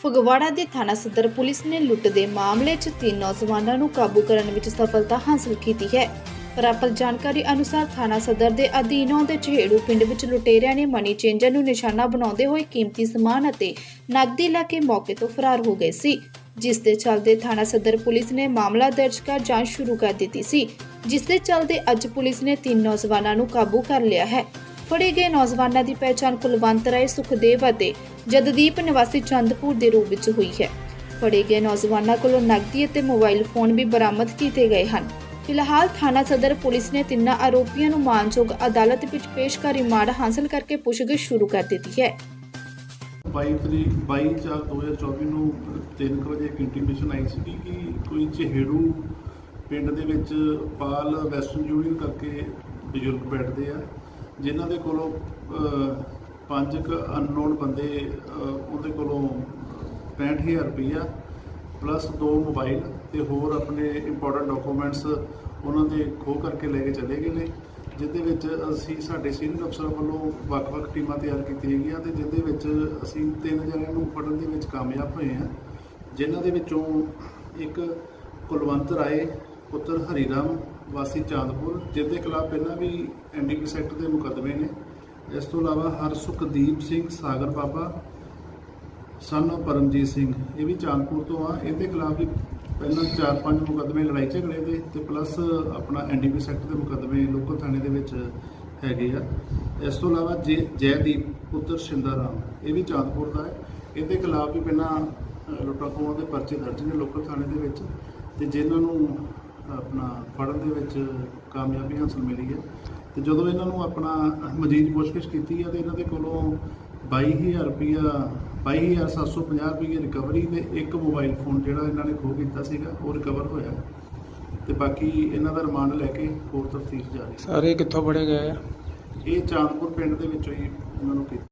ਫਗਵਾੜਾ ਦੇ ਥਾਣਾ ਸਦਰ ਪੁਲਿਸ ਨੇ ਲੁੱਟ ਦੇ ਮਾਮਲੇ 'ਚ ਤਿੰਨ ਨੌਜਵਾਨਾਂ ਨੂੰ ਕਾਬੂ ਕਰਨ ਵਿੱਚ ਸਫਲਤਾ ਹਾਸਲ ਕੀਤੀ ਹੈ। ਪ੍ਰਾਪਤ ਜਾਣਕਾਰੀ ਅਨੁਸਾਰ ਥਾਣਾ ਸਦਰ ਦੇ ਅਧੀਨ ਆਉਂਦੇ ਚਹੇੜੂ ਪਿੰਡ ਵਿੱਚ ਲੁਟੇਰਿਆਂ ਨੇ ਮਨੀ ਚੇਂਜਰ ਨੂੰ ਨਿਸ਼ਾਨਾ ਬਣਾਉਂਦੇ ਹੋਏ ਕੀਮਤੀ ਸਮਾਨ ਅਤੇ ਨਕਦੀ ਲੈ ਕੇ ਮੌਕੇ ਤੋਂ ਫਰਾਰ ਹੋ ਗਏ ਸੀ, ਜਿਸ ਦੇ ਚੱਲਦੇ ਥਾਣਾ ਸਦਰ ਪੁਲਿਸ ਨੇ ਮਾਮਲਾ ਦਰਜ ਕਰ ਜਾਂਚ ਸ਼ੁਰੂ ਕਰ ਦਿੱਤੀ ਸੀ, ਜਿਸ ਦੇ ਚੱਲਦੇ ਅੱਜ ਪੁਲਿਸ ਨੇ ਤਿੰਨ ਨੌਜਵਾਨਾਂ ਨੂੰ ਕਾਬੂ ਕਰ ਲਿਆ ਹੈ। ਫੜੇ ਗਏ ਨੌਜਵਾਨਾਂ ਦੀ ਪਹਿਚਾਣ ਕੁਲਵੰਤ ਰਾਏ ਸੁਖਦੇਵ ਅਤੇ ਜਦਦੀਪ ਨਿਵਾਸੀ ਚੰਦਪੁਰ ਦੇ ਰੂਪ ਵਿੱਚ ਹੋਈ ਹੈ। ਫੜੇ ਗਏ ਨੌਜਵਾਨਾਂ ਕੋਲੋਂ ਨਕਦੀ ਅਤੇ ਮੋਬਾਈਲ ਫੋਨ ਵੀ ਬਰਾਮਦ ਕੀਤੇ ਗਏ ਹਨ। ਫਿਲਹਾਲ ਥਾਣਾ ਸਦਰ ਪੁਲਿਸ ਨੇ ਤਿੰਨਾਂ ਆਰੋਪੀਆਂ ਨੂੰ ਮਾਨਯੋਗ ਅਦਾਲਤ ਵਿੱਚ ਪੇਸ਼ ਕਰ ਰਿਮਾਂਡ ਹਾਸਲ ਕਰਕੇ ਪੁੱਛਗਿੱਛ ਸ਼ੁਰੂ ਕਰ ਦਿੱਤੀ ਹੈ। 22 ਤਰੀਕ 22 ਚਾਰ 2024 ਨੂੰ 3 ਵਜੇ ਇੱਕ ਇੰਟੀਮੇਸ਼ਨ ਆਈ ਸੀ ਕਿ ਕੋਈ ਚਹੇੜੂ ਪਿੰਡ ਦੇ ਵਿੱਚ ਪਾਲ ਵੈਸਟਰਨ ਯੂਨੀਅਨ ਕਰਕੇ ਬਜ਼ੁਰਗ ਬੈਠਦੇ ਆ। ਜਿਨ੍ਹਾਂ ਦੇ ਕੋਲੋਂ ਪੰਜ ਕ ਅਨਨੋਨ ਬੰਦੇ ਉਹਦੇ ਕੋਲੋਂ 65000 ਰੁਪਈਆ ਪਲੱਸ ਦੋ ਮੋਬਾਈਲ ਤੇ ਹੋਰ ਆਪਣੇ ਇੰਪੋਰਟੈਂਟ ਡਾਕੂਮੈਂਟਸ ਉਹਨਾਂ ਦੇ ਖੋਹ ਕਰਕੇ ਲੈ ਕੇ ਚਲੇ ਗਏ ਨੇ, ਜਿਹਦੇ ਵਿੱਚ ਅਸੀਂ ਸਾਡੇ ਸੀਨੀਅਰ ਅਫਸਰ ਵੱਲੋਂ ਵੱਖ-ਵੱਖ ਟੀਮਾਂ ਤਿਆਰ ਕੀਤੀਆਂ ਗਈਆਂ ਤੇ ਜਿਹਦੇ ਵਿੱਚ ਅਸੀਂ ਤਿੰਨ ਜਣਿਆਂ ਨੂੰ ਫੜਨ ਦੇ ਵਿੱਚ ਕਾਮਯਾਬ ਹੋਏ ਹਾਂ, ਜਿਨ੍ਹਾਂ ਦੇ ਵਿੱਚੋਂ ਇੱਕ ਕੁਲਵੰਤ ਰਾਏ ਪੁੱਤਰ ਹਰੀ ਰਾਮ ਵਾਸੀ ਚਾਂਦਪੁਰ ਜਿਹਦੇ ਖਿਲਾਫ ਪਹਿਲਾਂ ਵੀ ਐਨਡੀਪੀ ਸੈਕਟਰ ਦੇ ਮੁਕੱਦਮੇ ਨੇ। ਇਸ ਤੋਂ ਇਲਾਵਾ ਹਰਸੁਖਦੀਪ ਸਿੰਘ ਸਾਗਰ ਬਾਬਾ ਸਨ of ਪਰਮਜੀਤ ਸਿੰਘ ਇਹ ਵੀ ਚਾਂਦਪੁਰ ਤੋਂ ਆ। ਇਹਦੇ ਖਿਲਾਫ ਵੀ ਪਹਿਲਾਂ 4-5 ਮੁਕੱਦਮੇ ਲੜਾਈ ਝਗੜੇ ਦੇ ਤੇ ਪਲੱਸ ਆਪਣਾ ਐਨਡੀਪੀ ਸੈਕਟਰ ਦੇ ਮੁਕੱਦਮੇ ਲੋਕਲ ਥਾਣੇ ਦੇ ਵਿੱਚ ਹੈਗੇ ਆ। ਇਸ ਤੋਂ ਇਲਾਵਾ ਜੈ ਜੈਦੀਪ ਪੁੱਤਰ ਸ਼ਿੰਦਾ ਰਾਮ ਇਹ ਵੀ ਚਾਂਦਪੁਰ ਦਾ ਹੈ। ਇਹਦੇ ਖਿਲਾਫ ਵੀ ਪਹਿਲਾਂ ਅ, ਲੁੱਟਾਂ ਖੋਹਾਂ ਦੇ ਪਰਚੇ ਦਰਜ ਨੇ ਲੋਕਲ ਥਾਣੇ ਦੇ ਵਿੱਚ ਤੇ ਜਿਨ੍ਹਾਂ ਨੂੰ ਆਪਣਾ ਫੜਨ ਦੇ ਵਿੱਚ ਕਾਮਯਾਬੀ ਹਾਸਲ ਮਿਲੀ ਹੈ। ਤੇ ਜਦੋਂ ਇਹਨਾਂ ਨੂੰ ਆਪਣਾ ਮਜ਼ੀਦ ਪੁੱਛਗਿੱਛ ਕੀਤੀ ਹੈ ਤੇ ਇਹਨਾਂ ਦੇ ਕੋਲੋਂ 22000 ਰੁਪਇਆ 22750 ਰੁਪਏ ਰਿਕਵਰੀ ਤੇ ਇੱਕ ਮੋਬਾਈਲ ਫੋਨ ਜਿਹੜਾ ਇਹਨਾਂ ਨੇ ਖੋਹ ਕੀਤਾ ਸੀਗਾ ਉਹ ਰਿਕਵਰ ਹੋਇਆ। ਤੇ ਬਾਕੀ ਇਹਨਾਂ ਦਾ ਰਿਮਾਂਡ ਲੈ ਕੇ ਹੋਰ ਤਫਤੀਸ਼ ਜਾਰੀ ਸਾਰੇ ਕਿੱਥੋਂ ਫੜੇ ਗਏ ਆ ਇਹ ਚਾਂਦਪੁਰ ਪਿੰਡ ਦੇ ਵਿੱਚੋਂ ਹੀ ਇਹਨਾਂ ਨੂੰ ਕੀਤਾ।